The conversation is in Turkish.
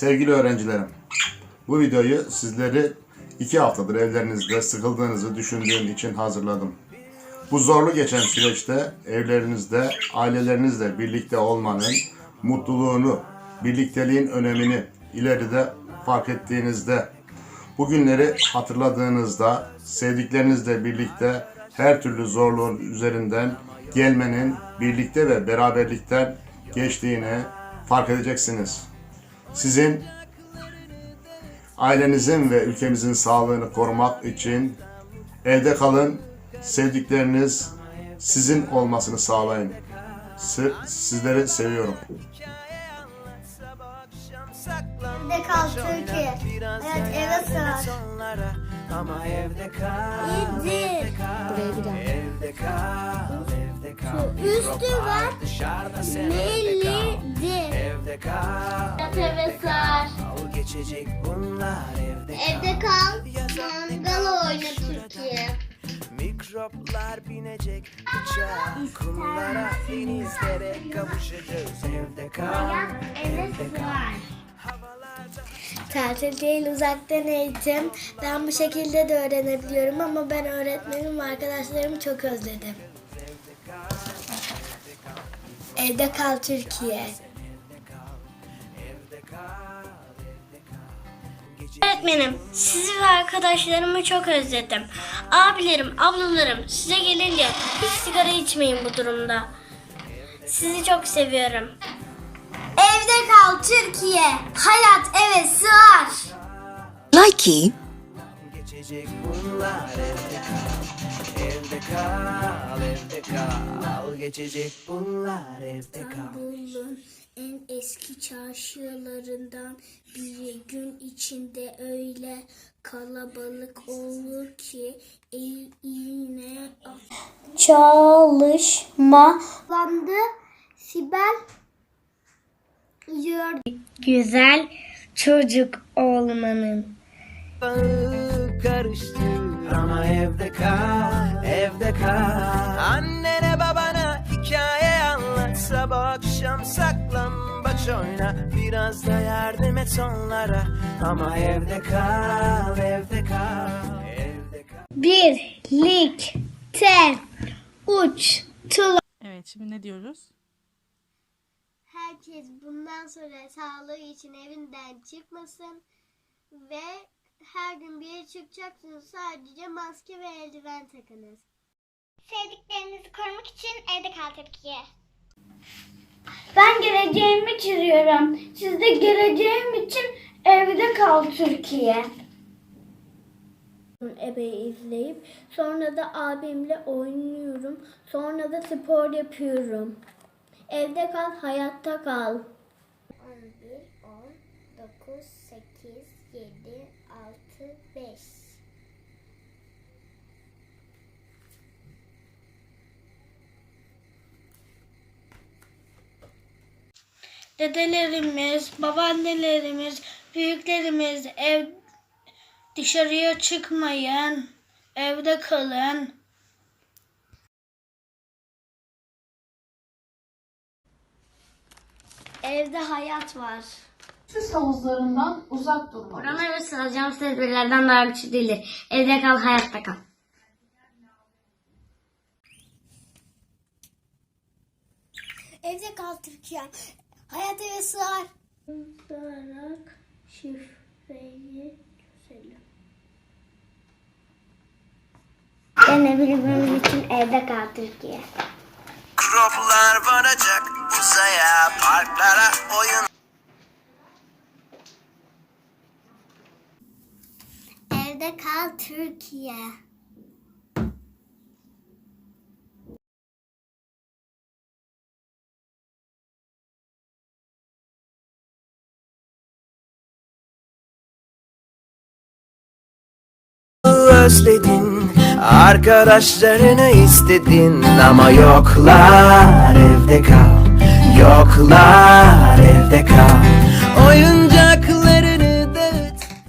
Sevgili öğrencilerim, bu videoyu sizleri iki haftadır evlerinizde sıkıldığınızı düşündüğüm için hazırladım. Bu zorlu geçen süreçte evlerinizde ailelerinizle birlikte olmanın mutluluğunu, birlikteliğin önemini ileride fark ettiğinizde, bu günleri hatırladığınızda sevdiklerinizle birlikte her türlü zorluğun üzerinden gelmenin birlikte ve beraberlikten geçtiğini fark edeceksiniz. Sizin ailenizin ve ülkemizin sağlığını korumak için evde kalın, sevdikleriniz sizin olmasını sağlayın. Si- Sizleri seviyorum. Evde kal Türkiye. Evet eve sığar. Ama evde kal, İyidir. Buraya bir daha. evde kal, evde kal. Üstü var. Dışarıda sen evde kal. Evde kal. Evet eve sığar. Al geçecek bunlar evde kal. Evde kal. Mangal oyna Türkiye. Mikroplar binecek uçağa, kumlara, denizlere kavuşacağız. Evde kal, Eve sığar. Tatil değil uzaktan eğitim. Ben bu şekilde de öğrenebiliyorum ama ben öğretmenim ve arkadaşlarımı çok özledim. Evde kal Türkiye. Öğretmenim, sizi ve arkadaşlarımı çok özledim. Abilerim, ablalarım size gelince hiç sigara içmeyin bu durumda. Sizi çok seviyorum. Evde kal Türkiye. Hayat eve sığar. Likey. geçecek bunlar evde kal. Evde kal, evde kal. Al geçecek bunlar evde kal. İstanbul'un en eski çarşılarından biri. Gün içinde öyle kalabalık olur ki el iğne çalışma landı Sibel diyor güzel çocuk olmanın Bağı karıştır ama evde kal, evde kal. Oyna. Biraz da yardım et onlara ama evde kal, evde kal, evde kal. birlikte uçtular. Evet şimdi ne diyoruz? Herkes bundan sonra sağlığı için evinden çıkmasın ve her gün bir yere çıkacaksınız sadece maske ve eldiven takınız. Sevdiklerinizi korumak için evde kal Türkiye. Ben geleceğimi çiziyorum. Siz de geleceğim için evde kal Türkiye. Ebe izleyip sonra da abimle oynuyorum. Sonra da spor yapıyorum. Evde kal, hayatta kal. 11, 10, 9, 8, 7, 6, 5. Dedelerimiz, babaannelerimiz, büyüklerimiz ev dışarıya çıkmayın. Evde kalın. Evde hayat var. Süs havuzlarından uzak durmalı. Koronavirüs alacağımız tedbirlerden daha güçlü değildir. Evde kal, hayatta kal. Evde kal Türkiye. Hayat eve sığar. Yazarak şifreyi çözelim. Denebilmemiz için evde kal Türkiye. Kroplar varacak uzaya, parklara, oyun Evde kal Türkiye. Özledin Arkadaşlarını istedin ama yoklar evde kal Yoklar evde kal